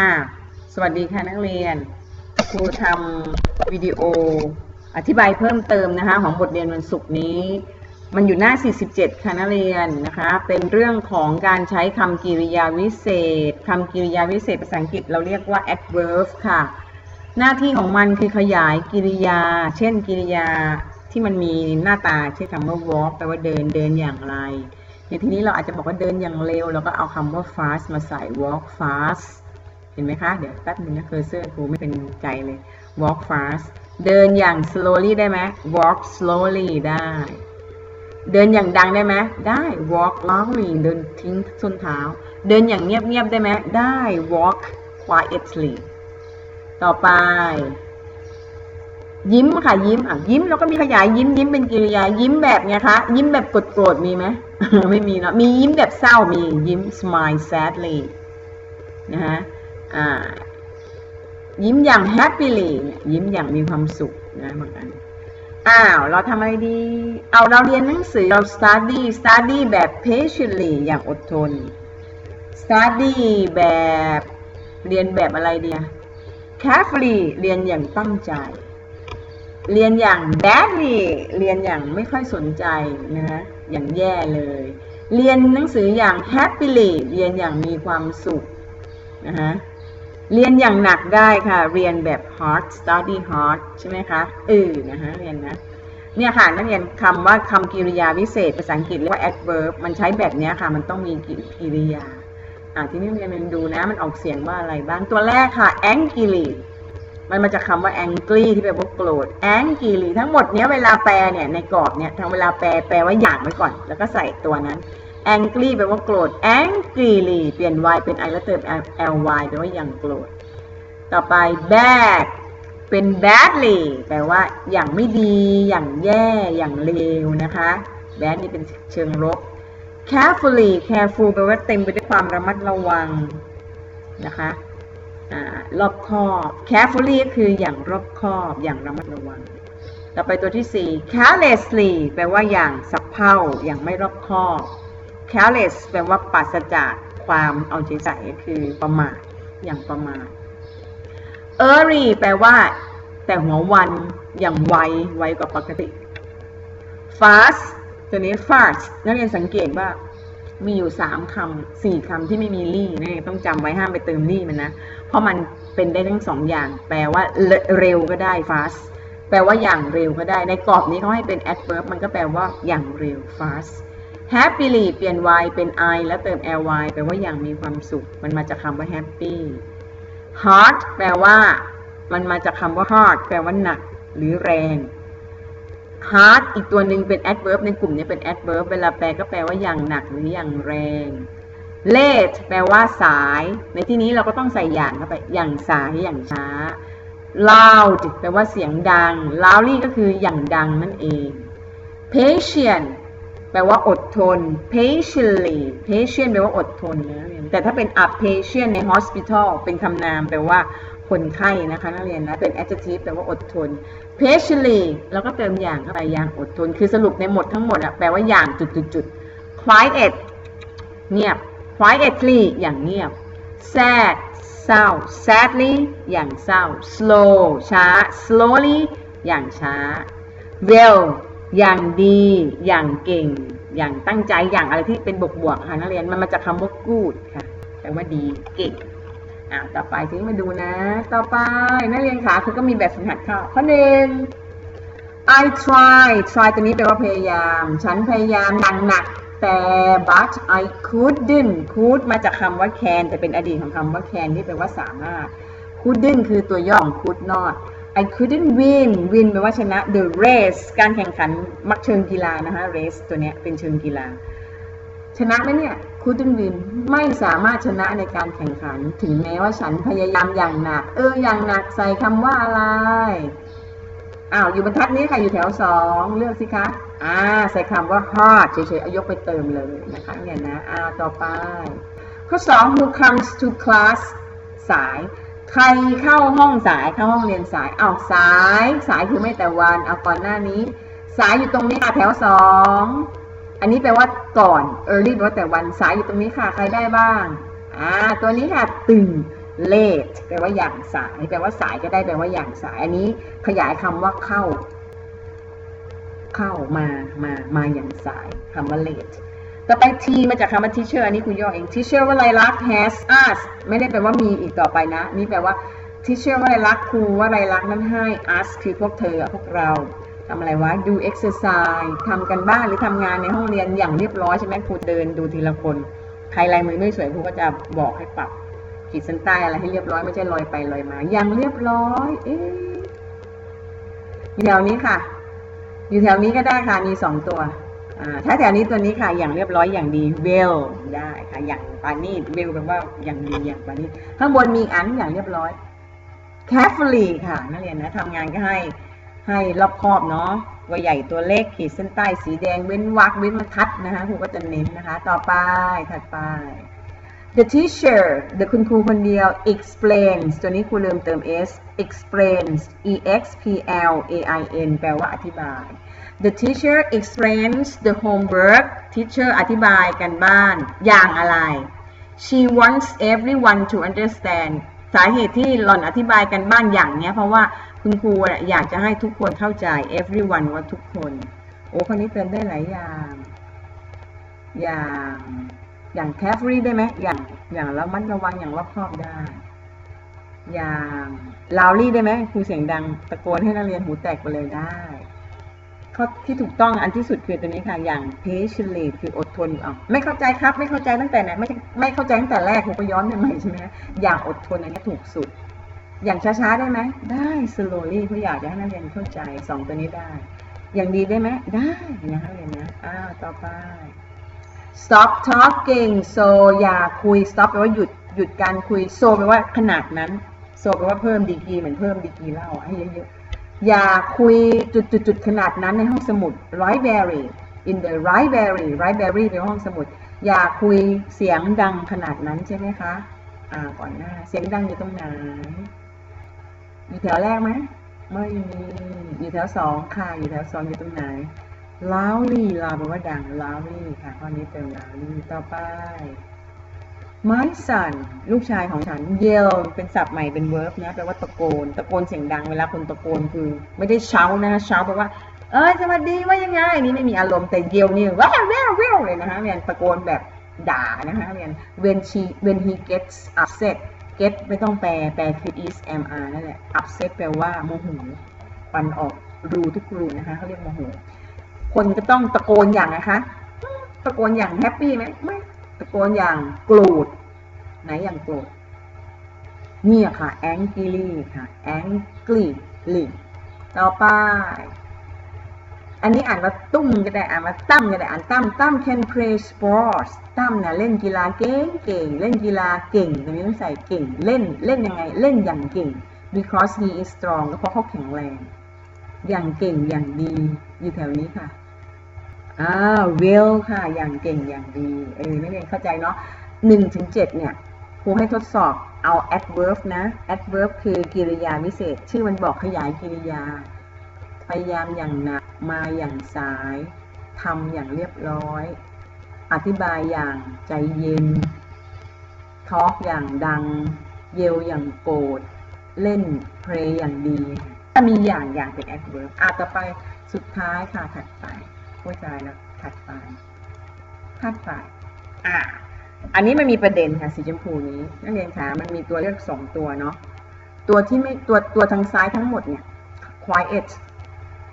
อ่าสวัสดีค่ะนักเรียน ครูทำวิดีโออธิบายเพิ่มเติมนะคะของบทเรียนวันศุกร์นี้ มันอยู่หน้า 47 ค่ะนักเรียนนะคะ เป็นเรื่องของการใช้คำกริยาวิเศษคำกริยาวิเศษภาษาอังกฤษเราเรียกว่า adverb ค่ะ หน้าที่ของมันคือขยายกริยา เช่นกริยาที่มันมีหน้าตาเช่นคำว่า walk แปลว่าเดินเดินอย่างไร ในที่นี้เราอาจจะบอกว่าเดินอย่างเร็วเราก็เอาคำว่า fast มาใส่ walk fast ห็นไหมคะ เดี๋ยวแป๊บนึงนะเคอร์เซอร์ครูไม่เป็นใจเลย walk fast เดินอย่าง slowly ได้ไหม walk slowly ได้ เดินอย่างดังได้ไหมได้ walk loudly เดินทิ้งส้นเท้า เดินอย่างเงียบๆได้ไหมได้ walk quietly ต่อไป ยิ้มค่ะยิ้มอะยิ้มแล้วก็มีขยายยิ้มยิ้มเป็นกริยายิ้มแบบไงคะ ยิ้มแบบโกรธมีไหมไม่มีเนาะมียิ้มแบบเศร้ามียิ้ม smile sadly นะฮะ ยิ้มอย่าง happily เนี่ยยิ้มอย่างมีความสุขนะบางอันอ้าว เราทำอะไรดี เอาเราเรียนหนังสือเรา study study แบบ patiently อย่างอดทน study แบบเรียนแบบอะไรเดีย carefully เรียนอย่างตั้งใจ เรียนอย่าง badly เรียนอย่างไม่ค่อยสนใจนะฮะอย่างแย่เลย เรียนหนังสืออย่าง happily เรียนอย่างมีความสุขนะฮะ เรียนอย่างหนักได้ค่ะ เรียนแบบ hard study hard ใช่ไหมคะเออนะฮะเรียนนะ เนี่ยค่ะนักเรียนคำว่าคำกริยาวิเศษภาษาอังกฤษเรียกว่า adverb มันใช้แบบนี้ค่ะ มันต้องมีกริยา อ่าที่นี่เรียนดูนะ มันออกเสียงว่าอะไรบ้าง ตัวแรกค่ะ angry มันมาจากคำว่า angry ที่แปลว่าโกรธ angry ทั้งหมดเนี้ยเวลาแปลเนี่ยในกรอบเนี่ยทางเวลาแปลแปลว่าอย่างไว้ก่อน แล้วก็ใส่ตัวนั้น angry แปลว่าโกรธ angry เปลี่ยน y เป็น i แล้วเติม ly แปลว่าอย่างโกรธ ต่อไป bad เป็น badly แปลว่าอย่างไม่ดี อย่างแย่ อย่างเลวนะคะ bad นี่เป็นเชิงลบ carefully careful แปลว่าเต็มไปด้วยความระมัดระวังนะคะรอบคอบ carefully ก็คืออย่างรอบคอบ อย่างระมัดระวัง ต่อไปตัวที่ 4 carelessly แปลว่าอย่างสับเพร่า อย่างไม่รอบคอบ careless แปลว่าปราศจากความเอาใจใส่คือประมาทอย่างประมาท early แปลว่า แต่หัววันอย่างไวไวกว่าปกติ fast ตัวนี้ fast นักเรียนสังเกตว่ามีอยู่สามคำสี่คำที่ไม่มีลี่นะต้องจำไว้ห้ามไปเติมลี่มันนะ เพราะมันเป็นได้ทั้งสองอย่าง แปลว่าเร็วก็ได้ fast แปลว่าอย่างเร็วก็ได้ ในกรอบนี้เขาให้เป็น adverb มันก็แปลว่าอย่างเร็ว fast happily เปลี่ยน y เป็น i แล้วเติม ly แปลว่าอย่างมีความสุข มันมาจากคำว่า happy hard แปลว่า มันมาจากคำว่า hard แปลว่าหนัก หรือแรง hard อีกตัวหนึ่งเป็น adverb ในกลุ่มนี้เป็น adverb เวลาแปลก็แปลว่าอย่างหนักหรืออย่างแรง late แปลว่าสาย ในที่นี้เราก็ต้องใส่อย่างเข้าไป อย่างสาย อย่างช้า loud แปลว่าเสียงดัง loudly ก็คืออย่างดังนั่นเอง patient แปลว่าอดทน patiently patient แปลว่าอดทนนะแต่ถ้าเป็น a patient ใน hospital เป็นคำนามแปลว่าคนไข้นะคะนักเรียนนะ เป็น adjective แปลว่าอดทน patiently แล้วก็เติมอย่างเข้าไปอย่างอดทน คือสรุปในหมดทั้งหมดอะแปลว่าอย่างจุดๆๆ quiet เงียบ quietly อย่างเงียบ sad เศร้า sadly อย่างเศร้า slow ช้า slowly อย่างช้า well อย่างดี อย่างเก่ง อย่างตั้งใจ อย่างอะไรที่เป็นบวกๆค่ะนักเรียน มันมาจากคำว่า good ค่ะ แปลว่าดี เก่ง อ่าต่อไปทีนี้มาดูนะ ต่อไปนักเรียนขาคือก็มีแบบฝึกหัดเข้าข้อหนึ่ง I try try ตัวนี้แปลว่าพยายาม ฉันพยายามหนักหนักแต่ but I couldn't could มาจากคำว่า can แต่เป็นอดีตของคำว่า can ที่แปลว่าสามารถ couldn't คือตัวย่อของ could not I couldn't win win แปลว่าชนะ the race การแข่งขันมักเชิงกีฬานะคะ race ตัวเนี้ยเป็นเชิงกีฬา ชนะไหมเนี่ย couldn't win ไม่สามารถชนะในการแข่งขัน ถึงแม้ว่าฉันพยายามอย่างหนัก เออ อย่างหนักใส่คำว่าอะไร อ้าว อยู่บรรทัดนี้ค่ะ อยู่แถวสองเลือกสิคะ อ่า ใส่คำว่า hard เฉยๆ ยกไปเติมเลยนะคะเนี่ยนะ อ่า ต่อไป ข้อสอง who comes to class สาย ใครเข้าห้องสายเข้าห้องเรียนสายเอาสายสายคือไม่แต่วันเอาก่อนหน้านี้ สายอยู่ตรงนี้ค่ะแถวสองอันนี้แปลว่าก่อน early แปลว่าแต่วันสายอยู่ตรงนี้ค่ะใครได้บ้างอ่าตัวนี้ค่ะตื่น late แปลว่าอย่างสายแปลว่าสายก็ได้แปลว่าอย่างสายอันนี้ขยายคำว่าเข้า เข้ามามามาอย่างสายคำว่า late ต่อไป T มาจากคำว่า teacher อันนี้คุณย่อเอง teacher ว่าอะไรลัก has us ไม่ได้แปลว่ามีอีกต่อไปนะ นี่แปลว่า teacher ว่าอะไรลักครูว่าอะไรลักนั้นให้ us คือพวกเธอพวกเราทำอะไรวะ do exercise ทำกันบ้านหรือทำงานในห้องเรียนอย่างเรียบร้อยใช่ไหมครูเดินดูทีละคน ใครลายมือไม่สวยครูก็จะบอกให้ปรับขีดเส้นใต้อะไรให้เรียบร้อยไม่ใช่ลอยไปลอยมา อย่างเรียบร้อย เอ๊ะอยู่แถวนี้ค่ะ อยู่แถวนี้ก็ได้ค่ะ มีสองตัว ถ้าแถวนี้ตัวนี้ค่ะอย่างเรียบร้อยอย่างดี well ได้ค่ะอย่างปานีต well แปลว่าอย่างดีอย่างปานีตข้างบนมีอันอย่างเรียบร้อย carefully ค่ะนักเรียนนะทำงานก็ให้ให้รอบคอบเนาะตัวใหญ่ตัวเล็กขีดเส้นใต้สีแดงเว้นวรรคเว้นบรรทัดนะคะครูก็จะเน้นนะคะ ต่อไปถัดไป the teacher the คุณครูคนเดียว explains ตัวนี้ครูลืมเติม s explains e x p l a i n แปลว่าอธิบาย the teacher explains the homework teacher อธิบายกันบ้านอย่างอะไร she wants everyone to understand สาเหตุที่หล่อนอธิบายกันบ้านอย่างเนี้ย เพราะว่าคุณครูอยากจะให้ทุกคนเข้าใจ everyone ว่าทุกคน โอ้คนนี้เติมได้หลายอย่าง อย่างอย่าง carefully ได้ไหมอย่างอย่างระมัดระวังอย่างรอบคอบได้ อย่าง loudly ได้ไหมครูเสียงดังตะโกนให้นักเรียนหูแตกไปเลยได้ ข้อที่ถูกต้องอันที่สุดคือตัวนี้ค่ะ อย่าง patiently คืออดทนอะไม่เข้าใจครับ ไม่เข้าใจตั้งแต่ไหนไม่ไม่เข้าใจตั้งแต่แรกผมก็ย้อนไปใหม่ใช่ไหมอย่างอดทนอันนี้ถูกสุด อย่างช้าๆได้ไหมได้ slowly เพราะอยากจะให้นักเรียนเข้าใจสองตัวนี้ได้ อย่างดีได้ไหมได้นะคะเรียนนะอ้าวต่อไป stop talking so อย่าคุย stop แปลว่าหยุดหยุดการคุย so แปลว่าขนาดนั้น so แปลว่าเพิ่มดีกีเหมือนเพิ่มดีกีเหล่าให้เยอะๆ อย่าคุยจุดจุดจุดขนาดนั้นในห้องสมุด library in the library library เป็นห้องสมุด อย่าคุยเสียงดังขนาดนั้นใช่ไหมคะ อ่า ก่อนหน้า เสียงดังอยู่ตรงไหน อยู่แถวแรกไหม ไม่มี อยู่แถวสองค่ะ อยู่แถวสองอยู่ตรงไหน loudly ลาวแปลว่าดัง loudly ค่ะข้อนี้เติม loudly ต่อไป my son ลูกชายของฉัน yell เป็นศัพท์ใหม่เป็น verb นะแปลว่าตะโกน ตะโกนเสียงดังเวลาคนตะโกนคือ ไม่ได้เช้านะเช้าแปลว่า เอ้ยสวัสดีว่ายังไงนี่ไม่มีอารมณ์แต่ yell นี่ว้าวว้าวว้าวเลยนะคะเรียนตะโกนแบบด่านะคะเรียน when she when he gets upset get ไม่ต้องแปล แปลคือ is am are นั่นแหละ upset แปลว่าโมโหปันออกรูทุกรูนะคะเขาเรียกโมโหคนก็ต้องตะโกนอย่างนะคะ ตะโกนอย่างแฮปปี้ไหมไม่ โกนอย่างโกรธไหนอย่างโกรธเนี่ยค่ะ angry ค่ะ angry ต่อไป อันนี้อ่านว่าตุ้มก็ได้อ่านว่าตั้มก็ได้อ่านตั้มตั้ม can play sports ตั้มเนี่ยเล่นกีฬาเก่งเก่งเล่นกีฬาเก่งตรงนี้ต้องใส่เก่งเล่นเล่นยังไงเล่นอย่างเก่ง because he is strong ก็เพราะเขาแข็งแรง อย่างเก่งอย่างดีอยู่แถวนี้ค่ะ อ่า well ค่ะ อย่างเก่งอย่างดี เออนักเรียนเข้าใจเนาะหนึ่งถึงเจ็ดเนี่ย ครูให้ทดสอบเอา adverb นะ adverb คือกริยาวิเศษ ชื่อมันบอกขยายกริยา พยายามอย่างหนัก มาอย่างสาย ทำอย่างเรียบร้อย อธิบายอย่างใจเย็น ทอล์กอย่างดัง เยลอย่างโกรธ เล่น เพลงอย่างดี ถ้ามีอย่างอย่างเป็น adverb อะต่อไปสุดท้ายค่ะถัดไป เข้าใจแล้วถัดไปถัดไปอะอันนี้มันมีประเด็นค่ะสีชมพูนี้นักเรียนคะมันมีตัวเลือกสองตัวเนาะตัวที่ไม่ตัวตัวทางซ้ายทั้งหมดเนี่ย quiet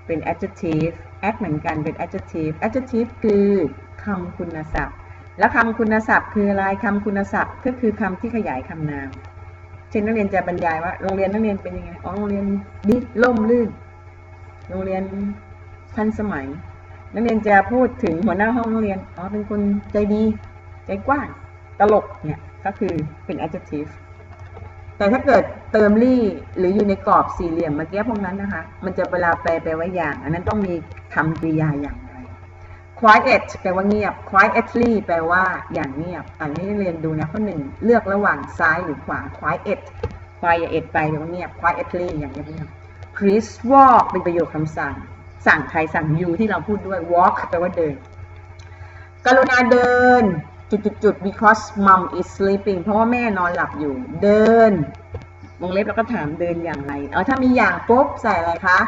เป็น adjective act เหมือนกันเป็น adjective adjective คือคำคุณศัพท์ แล้วคำคุณศัพท์ คืออะไรคำคุณศัพท์ ก็คือคำที่ขยายคำนาม เช่นนักเรียนจะบรรยายว่าโรงเรียนนักเรียนเป็นยังไง อ๋อ โรงเรียนดีล่มลื่น โรงเรียนทันสมัย นักเรียนจะพูดถึงหัวหน้าห้องเรียน อ๋อ เป็นคนใจดี ใจกว้าง ตลก เนี่ย ก็คือเป็น adjective แต่ถ้าเกิดเติมลี่หรืออยู่ในกรอบสี่เหลี่ยมเมื่อกี้พวกนั้นนะคะ มันจะเวลาแปลแปลว่าอย่าง อันนั้นต้องมีคำกริยาอย่างไร quiet แปลว่าเงียบ quietly แปลว่าอย่างเงียบ อันนี้เรียนดูนะข้อหนึ่งเลือกระหว่างซ้ายหรือขวา quiet quiet ไปแปลว่าเงียบ quietly อย่างเงียบเงียบ please walk เป็นประโยคคำสั่ง สั่งใครสั่ง you ที่เราพูดด้วย walk แปลว่าเดิน กรุณาเดินจจุดๆ because mom is sleeping เพราะว่าแม่นอนหลับอยู่ เดิน วงเล็บแล้วก็ถามเดินอย่างไร เออถ้ามีอย่างปุ๊บใส่อะไรคะ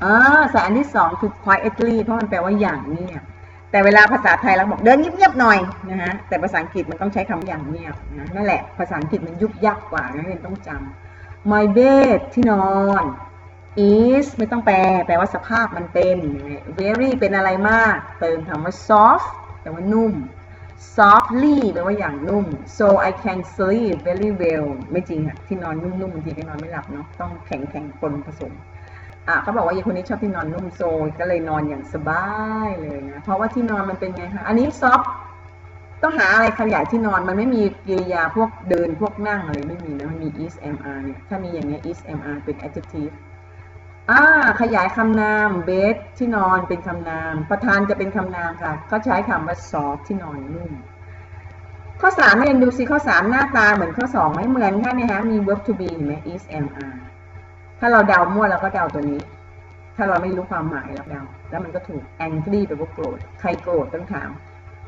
เออใส่อันที่สองคือ quietly เพราะมันแปลว่าอย่างเงียบ แต่เวลาภาษาไทยเราบอกเดินเงียบๆหน่อยนะฮะ แต่ภาษาอังกฤษมันต้องใช้คำอย่างเงียบนะนั่นแหละ ภาษาอังกฤษมันยุบยักกว่านักเรียนต้องจำ my bed ที่นอน is ไม่ต้องแปล แปลว่าสภาพมันเป็น very เป็นอะไรมาก เติมคำว่า soft แปลว่านุ่ม softly แปลว่าอย่างนุ่ม so I can sleep very well ไม่จริงอะที่นอนนุ่มๆบางทีก็นอนไม่หลับเนาะต้องแข็งแข็งปนผสมอะเขาบอกว่ายีคนนี้ชอบที่นอนนุ่มโซก็เลยนอนอย่างสบายเลยนะเพราะว่าที่นอนมันเป็นไงคะอันนี้ซอฟต้องหาอะไรขยายที่นอนมันไม่มีกริยาพวกเดินพวกนั่งอะไรไม่มีนะมันมี is mr เนี่ยถ้ามีอย่างเงี้ย is mr เป็น adjective อ่าขยายคำนาม bed ที่นอนเป็นคำนาม ประธานจะเป็นคำนามค่ะ ก็ใช้คำว่า soft ที่นอนนุ่มข้อสามเรียนดูสิข้อสามหน้าตาเหมือนข้อสองไหมเหมือนค่ะเนี่ยฮะมี verb to be เห็นไหม is am are ถ้าเราเดามั่วเราก็เดาตัวนี้ ถ้าเราไม่รู้ความหมายเราเดา แล้วมันก็ถูก angry แปลว่าโกรธ ใครโกรธต้องถาม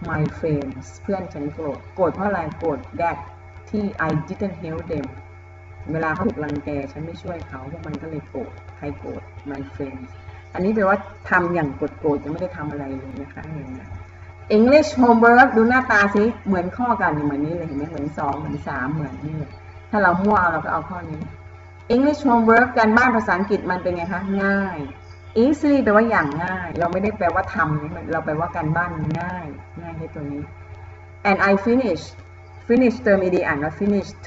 my friends เพื่อนฉันโกรธ โกรธเพราะอะไร โกรธ that ที่ I didn't help them เวลาเขาถูกรังแกฉันไม่ช่วยเขาพวกมันก็เลยโกรธใครโกรธ my friends อันนี้แปลว่าทำอย่างโกรธๆจะไม่ได้ทำอะไรเลยนะคะเห็นไหม English homework ดูหน้าตาสิเหมือนข้อกันเหมือนนี้เลยเห็นไหมเหมือนสองเหมือนสามเหมือนนี่เลยถ้าเรามั่วเราก็เอาข้อนี้ English homework การบ้านภาษาอังกฤษมันเป็นไงคะง่าย easily แปลว่าอย่างง่าย เราไม่ได้แปลว่าทำนะเราแปลว่าการบ้านง่าย ง่ายให้ตัวนี้ and I finished finish เติม ed อ่านว่า finished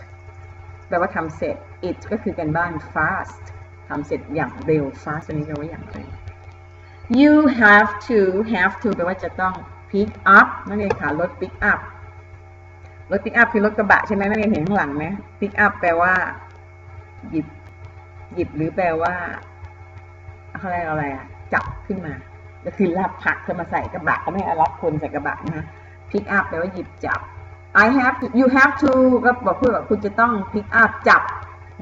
แปลว่าทำเสร็จ it ก็คือการบ้าน fast ทำเสร็จอย่างเร็ว fast ตัวนี้แปลว่าอย่างเร็ว you have to have to แปลว่าจะต้อง pick up นั่นเองค่ะ รถ pick up รถ pick up คือรถกระบะใช่ไหมนักเรียนเห็นข้างหลังไหม pick up แปลว่า หยิบ หยิบหรือแปลว่าเขาเรียกอะไรอะจับขึ้นมา ก็คือรับผักขึ้นมาใส่กระบะเขาไม่รับคนใส่กระบะนะฮะ pick up แปลว่าหยิบจับ I have to you have to ก็บอกพูดว่าคุณจะต้อง pick up จับ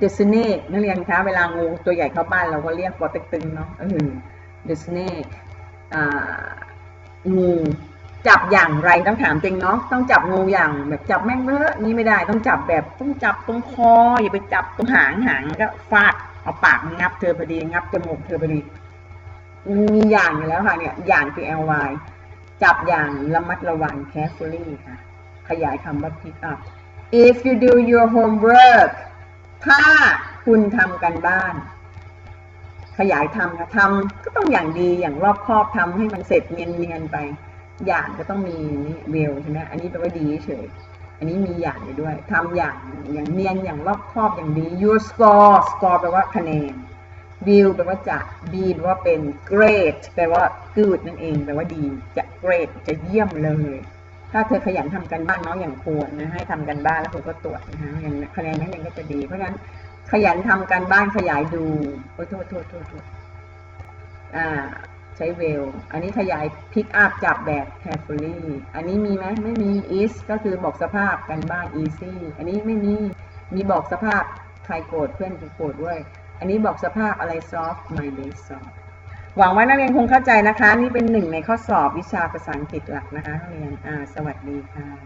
the snake นักเรียนคะเวลางูตัวใหญ่เข้าบ้านเราก็เรียกปอเต็กตึงเนาะเออ the snake งูจับอย่างไรต้องถามจริงเนาะต้องจับงูอย่างแบบจับแม่งเบ้อนี่ไม่ได้ต้องจับแบบต้องจับตรงคออย่าไปจับตรงหางหางก็ฟาดเอาปากงับเธอพอดีงับจมูกเธอพอดีมีอย่างอยู่แล้วค่ะเนี่ยอย่างคือ ly จับอย่างระมัดระวัง carefully ค่ะ ขยายคำว่า pick up if you do your homework ถ้าคุณทำกันบ้าน ขยายทำค่ะทำก็ต้องอย่างดีอย่างรอบคอบทำให้มันเสร็จเนียนๆไป อย่างก็ต้องมีนี่เวลใช่ไหมอันนี้แปลว่าดีเฉยอันนี้มีอย่างอยู่ด้วยทำอย่างอย่างเนียนอย่างรอบคอบอย่างดี your score score แปลว่าคะแนน will แปลว่าจะ be แปลว่าเป็น great แปลว่า good นั่นเอง แปลว่าดี จะ great จะเยี่ยมเลย ถ้าเธอขยันทำกันบ้านเนาะอย่างควรนะให้ทำกันบ้านแล้วคุณก็ตรวจนะคะอย่างคะแนนนั้นเองก็จะดี เพราะฉะนั้นขยันทำการบ้านขยายดูโอ้ยโทษโทษโทษโทษอ่าใช้เวล อันนี้ขยาย pick up จับแบบ carefully อันนี้มีไหมไม่มี is ก็คือบอกสภาพกันบ้าน easy อันนี้ไม่มีมีบอกสภาพใครโกรธเพื่อนกูโกรธด้วย อันนี้บอกสภาพอะไร soft my day soft หวังว่านักเรียนคงเข้าใจนะคะ นี่เป็นหนึ่งในข้อสอบวิชาภาษาอังกฤษหลักนะคะนักเรียนสวัสดีค่ะ